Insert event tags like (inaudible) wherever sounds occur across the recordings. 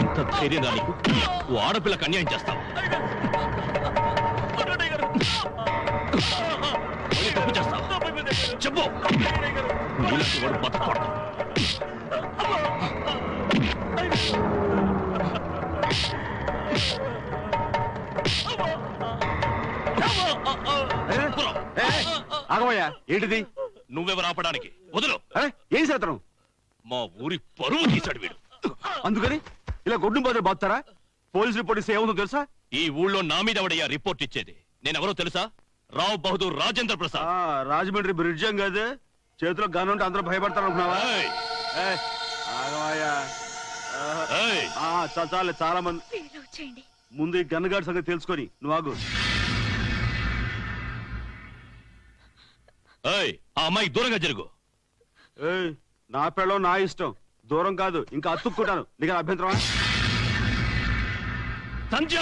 ఇంత ధైర్యం నీకు? ఓ ఆడపిల్లకి అన్యాయం చేస్తావు. తప్పు చేస్తావు. చెప్పు. నీలాంటి వాడు బతకూడదు. ఆగమయ్యా. ఏంటిది? నువ్వెవరు ఆపడానికి? వదులు. అరే ఏం చేతనం? మా ఊరి పరువు తీశాడు వీడు. అందుకని ఇలా గొడ్డు బదులు బాగుతారా పోలీసు రిపోర్ట్ ఇస్తే ఏముందో తెలుసా? ఈ ఊళ్ళో నా మీద ఎవడయ్యా రిపోర్ట్ ఇచ్చేది? నేనెవరో తెలుసా? రావ్ బహదూర్ రాజేంద్ర ప్రసాద్. ఆ, రాజమండ్రి బ్రిడ్జ్ ఏం కాదు? చేతిలో గన్ ఉంటే అందరూ భయపడతారు అనుకున్నావా ఏయ్, ఏయ్, ఆగమయ్యా ఆహా. ఏయ్, ఆ, చా- చాలే చాలా మంది వీలు చేయండి ముందు ఈ గన్ గార్డ్ సంగతి తెలుసుకొని నువ్వు ఆగు. ఏయ్, ఆ అమ్మాయి దూరంగా జరుగు. ఏయ్, నా పెళ్ళం నా ఇష్టం. దూరం కాదు ఇంకా అతుక్కుంటాను. నీకు అభ్యంతరమా? సంధ్య!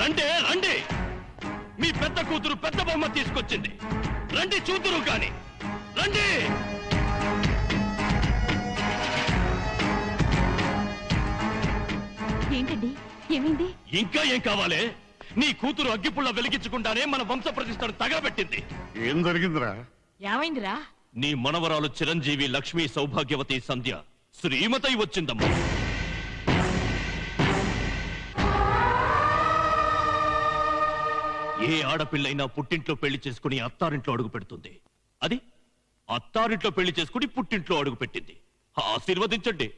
రండే రండి. మీ పెద్ద కూతురు పెద్ద బొమ్మ తీసుకొచ్చింది. రండి చూతురు కాని రండి. ఏంటండి? ఏమైంది? ఇంకా ఏం కావాలి? నీ కూతురు అగ్గిపుల్ల వెలిగించకుండానే మన వంశ ప్రతిష్టను తగలబెట్టింది. ఏం జరిగిందిరా? ఏమైందిరా? నీ మనవరాలు చిరంజీవి లక్ష్మీ సౌభాగ్యవతి సంధ్య శ్రీమతై వచ్చిందమ్మా. ఏ ఆడపిల్లైనా పుట్టింట్లో పెళ్ళి చేసుకుని అత్తారింట్లో అడుగు పెడుతుంది. అది? అత్తారింట్లో పెళ్ళి చేసుకుని పుట్టింట్లో అడుగు పెట్టింది. ఆశీర్వదించండి.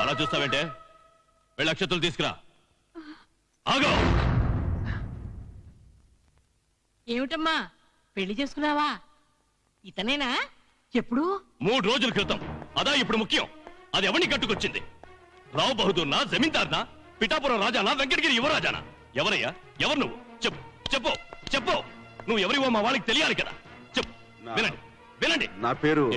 అలా చూస్తావేంటే? వెళ్ళి అక్షతులు తీసుకురా. ఆగో! ఏమిటమ్మా? పెళ్ళి చేసుకున్నావా? ఇతనేనా? ఎప్పుడు? మూడు రోజుల క్రితం. అదా ఇప్పుడు ముఖ్యం. అది ఎవరిని కట్టుకొచ్చింది? రావు బహదూర్నా జమీందార్నా? పిఠాపురం రాజానా? వెంకటగిరి యువరాజానా? ఎవరయ్యా? ఎవరు నువ్వు? చెప్పు చెప్పు చెప్పు. నువ్వు ఎవరివో మా వాళ్ళకి తెలియాలి కదా. చెప్పు నా- వినండి వినండి. నా పేరు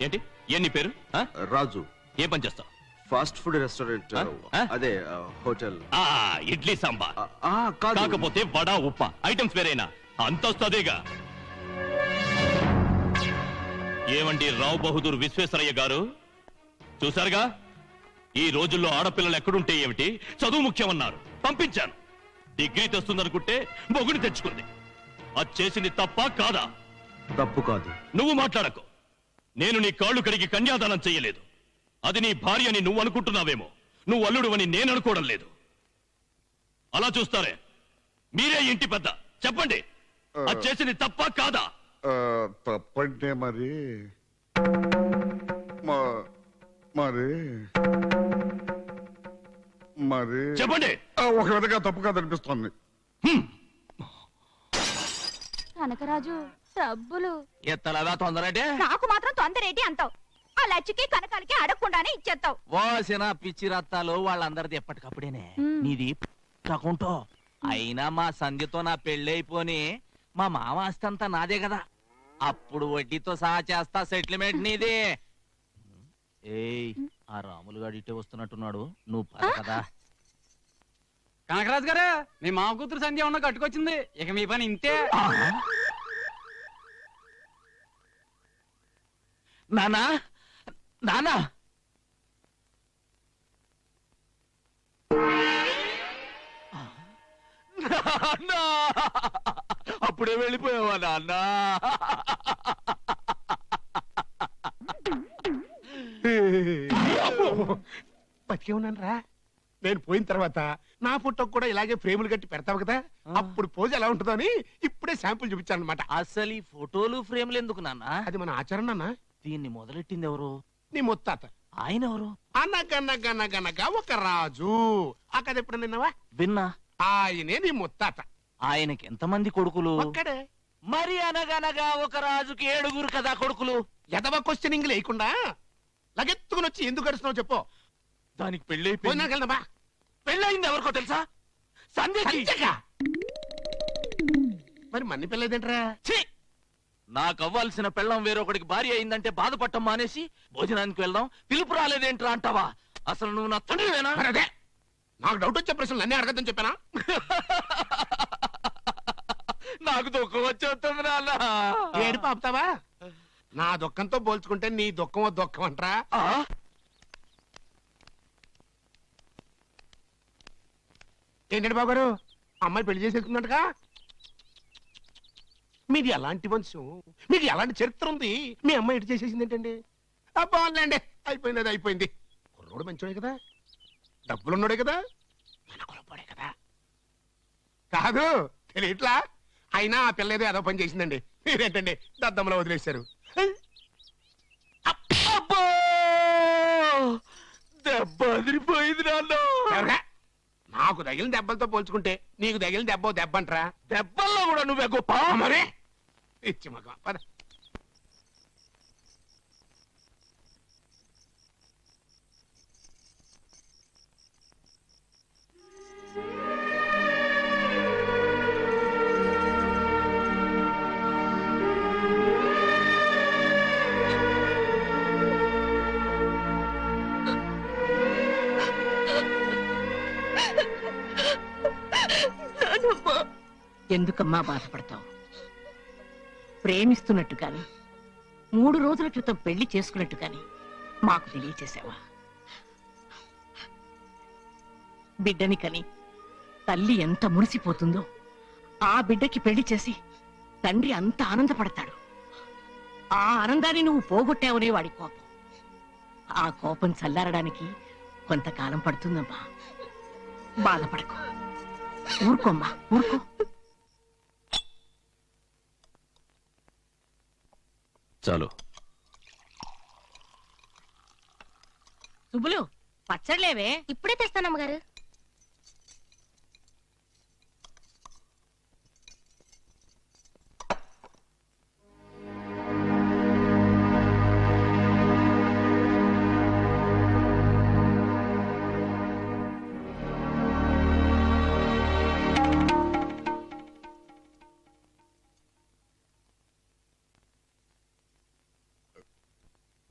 ఏంటి? ఏంటి? పేరు? ఆ? రాజు. ఏ పని చేస్తావు? ఫాస్ట్ ఫుడ్ రెస్టారెంట్ ఆ? ఆ? అదే ఆ, హోటల్. ఆ ఇడ్లీ సాంబార్. ఆ, ఆ, కాదు. కాకపోతే వడ ఉప్ప ఐటమ్స్ వేరేనా? అంతస్తు అదేగా ఏమండి రావు బహదూర్ విశ్వేశ్వరయ్య గారు? చూశారుగా? ఈ రోజుల్లో ఆడపిల్లలు ఎక్కడుంటే ఏమిటి? చదువు ముఖ్యమన్నారు. పంపించాను. డిగ్రీ తెస్తుందనుకుంటే మొగుని తెచ్చుకుంది. అది చేసింది తప్ప కాదా? తప్పు కాదు. నువ్వు మాట్లాడకు. నేను నీ కాళ్ళు కడిగి కన్యాదానం చెయ్యలేదు. అది నీ భార్య అని నువ్వు అనుకుంటున్నావేమో. నువ్వు అల్లుడు అని నేను అనుకోవడం లేదు. అలా చూస్తారే. మీరే ఇంటి పెద్ద. చెప్పండి. అది చేసింది తప్ప కాదా? తప్పంటే మరి మ- మరి మరి చెప్పండి. ఆ, ఒక విధంగా తప్పు కాదనిపిస్తోంది. కనకరాజు డబ్బులు ఎత్తలదా తొందరంటే? నాకు మాత్రం తొందరేటి అంటావు. ఆ లచ్చికి కనకాలకి అడగకుండానే ఇచ్చేస్తావు. వాసిన పిచ్చి రత్తాలు వాళ్ళందరిది ఎప్పటికప్పుడేనే. నీది అకౌంటో అయినా మా సంధ్యతో నా పెళ్ళైపోని మా మామ ఆస్తంతా నాదే కదా. అప్పుడు వడ్డీతో సహా చేస్తా సెటిల్మెంట్ నీది. ఏయ్ ఆ రాములు గారు ఇటే వస్తున్నట్టున్నాడు. నువ్వు పద కదా కనకరాజు గారు మీ మామ కూతురు సంధ్య ఉన్న కట్టుకొచ్చింది. ఇక మీ పని ఇంతే. నానా? నానా? నాన్నా! అప్పుడే వెళ్ళిపోయావా నాన్న బతికే ఉన్నాను రా నేను పోయిన తర్వాత నా పుట్టకు కూడా ఇలాగే ఫ్రేములు కట్టి పెడతావు కదా? అప్పుడు పోజ్ ఎలా ఉంటుందో అని ఇప్పుడే శాంపుల్ చూపించాను అనమాట అసలు ఈ ఫోటోలు ఫ్రేమ్లు ఎందుకు నాన్న? అది మన ఆచరణ అన్న దీన్ని మొదలెట్టింది ఎవరు? నీ ముత్తాత. ఆయన ఎవరు? అనగనగనగనగా ఒక రాజు. ఆ కథ ఎప్పుడు నిన్నవా విన్నా. ఆయనే నీ ముత్తాత. ఆయనకి ఎంతమంది కొడుకులు? ఒక్కడే. మరి అనగనగా ఒక రాజుకి ఏడుగురు కదా కొడుకులు? ఎదవ క్వశ్చనింగ్ లేకుండా లగెత్తుకుని వచ్చి ఎందుకు గడుస్తున్నావు చెప్పు. దానికి పెళ్ళైపోయింది భోజనానికి వెళ్దామా పెళ్ళయింది ఎవరికో తెలుసా? సంధ్యకి. సంధ్యకా? మరి మన్ని పిల్లదేంట్రా ఛీ! నాకు అవ్వాల్సిన పెళ్ళం వేరొకడికి భార్య అయిందంటే బాధపడటం మానేసి భోజనానికి వెళ్దాం. పిలుపు రాలేదేంట్రా అంటావా? అసలు నువ్వు నా తండ్రివేనా? మరి అదే. నాకు డౌట్ వచ్చే ప్రశ్నలు అన్నీ అడగద్దని చెప్పానా? (laughs) నాకు దుఃఖం వచ్చేస్తుంది నాన్న. నా దుఃఖంతో పోల్చుకుంటే నీ దుఃఖమో దుఃఖం అంటరా ఆ? ఏంటండి బాబు గారు అమ్మాయి పెళ్ళి చేసేసుకుందంటగా మీది ఎలాంటి వంశం? మీకు ఎలాంటి చరిత్ర ఉంది? మీ అమ్మాయి ఇటు చేసేసింది ఏంటండి బాగుందండి అయిపోయింది అది అయిపోయింది. కుర్రోడు మంచోడే కదా. డబ్బులున్నాడే కదా. మన కులపాడే కదా. కాదు తెలియట్లా? అయినా ఆ పిల్ల ఏదో ఏదో పని చేసిందండి. మీరేంటండి దద్దమ్మలో వదిలేశారు. దెబ్బ అదిరిపోయింది నాన్న. ఎవరా? నాకు తగిలిన దెబ్బలతో పోల్చుకుంటే నీకు తగిలిన దెబ్బ ఓ దెబ్బ అంటరా దెబ్బల్లో కూడా నువ్వే గొప్ప. మరే. ఇచ్చి మగ. పద. ఎందుకమ్మా బాధపడతావు? ప్రేమిస్తున్నట్టు కాని మూడు రోజుల క్రితం పెళ్ళి చేసుకున్నట్టు కాని మాకు తెలియచేసావా బిడ్డని కని తల్లి ఎంత మురిసిపోతుందో ఆ బిడ్డకి పెళ్ళి చేసి తండ్రి అంత ఆనందపడతాడు. ఆ ఆనందాన్ని నువ్వు పోగొట్టావునే వాడి కోపం. ఆ కోపం చల్లారడానికి కొంతకాలం పడుతుందమ్మా. బాధపడకు. ఊరుకోమ్మా ఊరుకో. చాలు. సుబ్బులు పచ్చడిలేవే ఇప్పుడే తెస్తానమ్మగారు.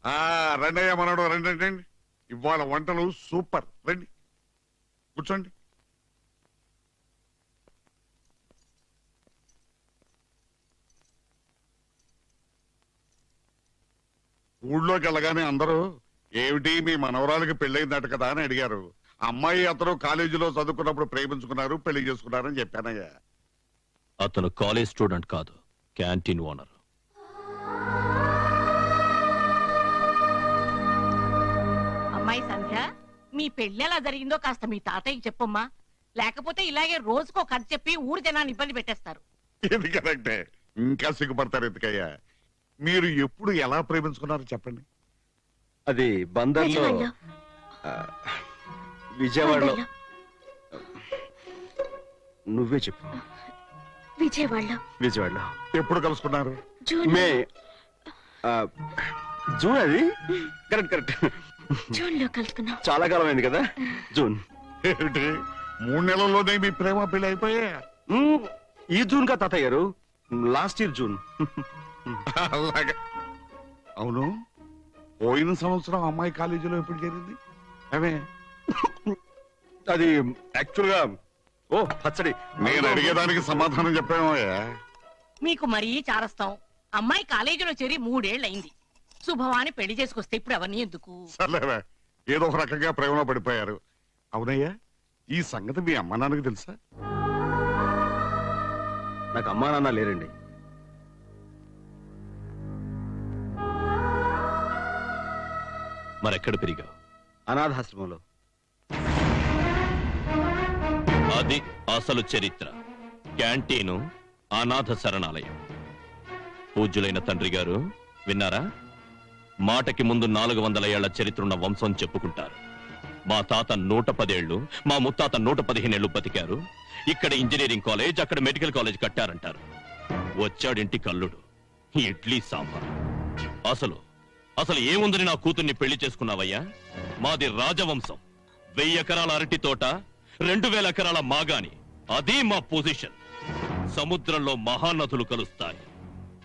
ఆ రండయ్య మనడు రండి రండి. ఇవాళ వంటలు సూపర్. రండి. కూర్చోండి. ఊళ్ళోకి వెళ్ళగానే అందరూ ఏమిటి మీ మనవరాలకి పెళ్ళయిందట కదా అని అడిగారు. అమ్మాయి అతను కాలేజీలో చదువుకున్నప్పుడు ప్రేమించుకున్నారు పెళ్ళి చేసుకున్నారని చెప్పానయ్యా. అతను కాలేజ్ స్టూడెంట్ కాదు క్యాంటీన్ ఓనర్. మీ పెళ్ళి ఎలా జరిగిందో కాస్త మీ తాతయ్యకి చెప్పమ్మా. లేకపోతే ఇలాగే రోజుకో కథ చెప్పి ఊరి జనాన్ని ఇబ్బంది పెట్టేస్తారు. ఇది కరెక్టే. ఇంకా సిగ్గుపడతారు ఎందుకయ్యా? మీరు ఎప్పుడు ఎలా ప్రేమించుకున్నారో చెప్పండి. అది బందర్లో ఆ, విజయవాడలో నువ్వే చెప్పు. విజయవాడలో. విజయవాడలో. ఎప్పుడు కలుసుకున్నారు? జూన్ మే ఆ, జూన్ అది? Correct correct. జూన్లో కలుసుకున్నాం. చాలా కాలం అయింది కదా? జూన్. ఏమిటి? మూడు నెలల్లోనే మీ ప్రేమ పెళ్ళి అయిపోయా? మ్మ్, ఈ జూన్ కా తాతయ్య గారు? Last year June. అలాగా. అవును. పోయిన సంవత్సరం అమ్మాయి కాలేజీలో ఎప్పుడు చేరింది? అవే అది యాక్చువల్గా ఓ పచ్చడి. నేను అడిగేదానికి సమాధానం చెప్పామయ్యా. మీకు మరీ చారస్తాం. అమ్మాయి కాలేజీలో చేరి మూడేళ్ళయింది శుభవాని పెళ్ళి చేసుకొస్తే ఇప్పుడు అవన్నీ ఎందుకు? సర్లేవే ఏదో ఒక రకంగా ప్రేమలో పడిపోయారు. అవునయ్యా ఈ సంగతి మీ అమ్మ నాన్నకి తెలుసా? నాకు అమ్మా నాన్న లేరండి. మరెక్కడ పెరిగావు? అనాథాశ్రమంలో అది అసలు చరిత్ర. క్యాంటీను అనాథ శరణాలయం. పూజ్యులైన తండ్రి గారు విన్నారా? మాటకి ముందు నాలుగు వందల ఏళ్ళ చరిత్రున్న వంశం చెప్పుకుంటారు. మా తాత నూట పదేళ్ళు మా ముత్తాత నూట పదిహేనేళ్ళు బతికారు. ఇక్కడ ఇంజనీరింగ్ కాలేజ్ అక్కడ మెడికల్ కాలేజ్ కట్టారంటారు. వచ్చాడింటి కల్లుడు ఇడ్లీ సాంబార్. అసలు అసలు ఏముందని నా కూతుర్ని పెళ్ళి చేసుకున్నావయ్యా? మాది రాజవంశం. వెయ్యి ఎకరాల అరటి తోట రెండు వేల ఎకరాల మాగాని. అది మా పొజిషన్. సముద్రంలో మహానదులు కలుస్తాయి.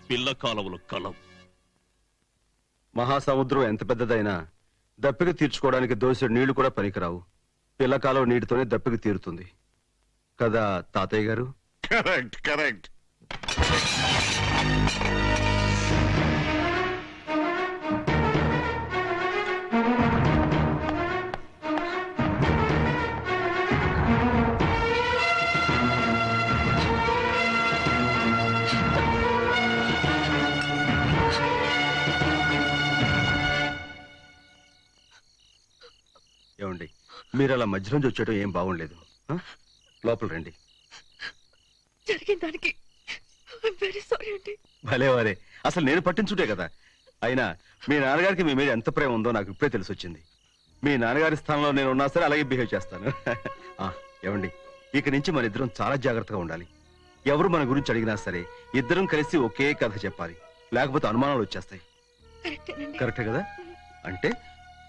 పిల్ల కాలువలు కలవు. మహాసముద్రం ఎంత పెద్దదైనా దప్పిక తీర్చుకోవడానికి దోసెడు నీళ్ళు కూడా పనికిరావు. పిల్లకాలం నీటితోనే దప్పిక తీరుతుంది. కదా తాతయ్య గారు? Correct correct. మీరు అలా మధ్య నుంచి వచ్చేయడం ఏం బాగుండలేదు? లోపల రండి. జరిగిన దానికి వెరీ సారీ అండి. భలే వారే. అసలు నేను పట్టించుంటే కదా. అయినా మీ నాన్నగారికి మీ మీద ఎంత ప్రేమ ఉందో నాకు ఇప్పుడే తెలిసి వచ్చింది మీ నాన్నగారి స్థానంలో నేను ఉన్నా సరే అలాగే బిహేవ్ చేస్తాను. ఏమండి? ఇక నుంచి మన ఇద్దరం చాలా జాగ్రత్తగా ఉండాలి. ఎవరు మన గురించి అడిగినా సరే ఇద్దరం కలిసి ఒకే కథ చెప్పాలి. లేకపోతే అనుమానాలు వచ్చేస్తాయి. కరెక్టే కదా? అంటే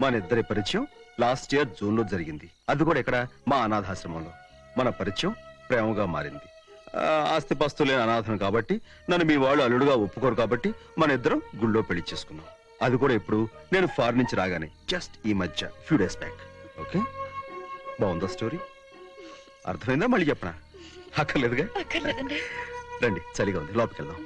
మన ఇద్దరి పరిచయం లాస్ట్ ఇయర్ జూన్లో జరిగింది. అది కూడా ఇక్కడ మా అనాథాశ్రమంలో. మన పరిచయం ప్రేమగా మారింది. ఆస్తిపాస్తు లేని అనాథం కాబట్టి నన్ను మీ వాళ్ళు అల్లుడుగా ఒప్పుకోరు కాబట్టి మన ఇద్దరం గుళ్ళో పెళ్ళి చేసుకున్నాం. అది కూడా ఇప్పుడు నేను ఫారెన్ నుంచి రాగానే జస్ట్ ఈ మధ్య ఫ్యూ డేస్ బ్యాక్ ఓకే? బాగుందా స్టోరీ అర్థమైందా? మళ్ళీ చెప్పనా? అక్కర్లేదుగా? రండి చలిగా ఉంది. లోపలికి వెళ్దాం.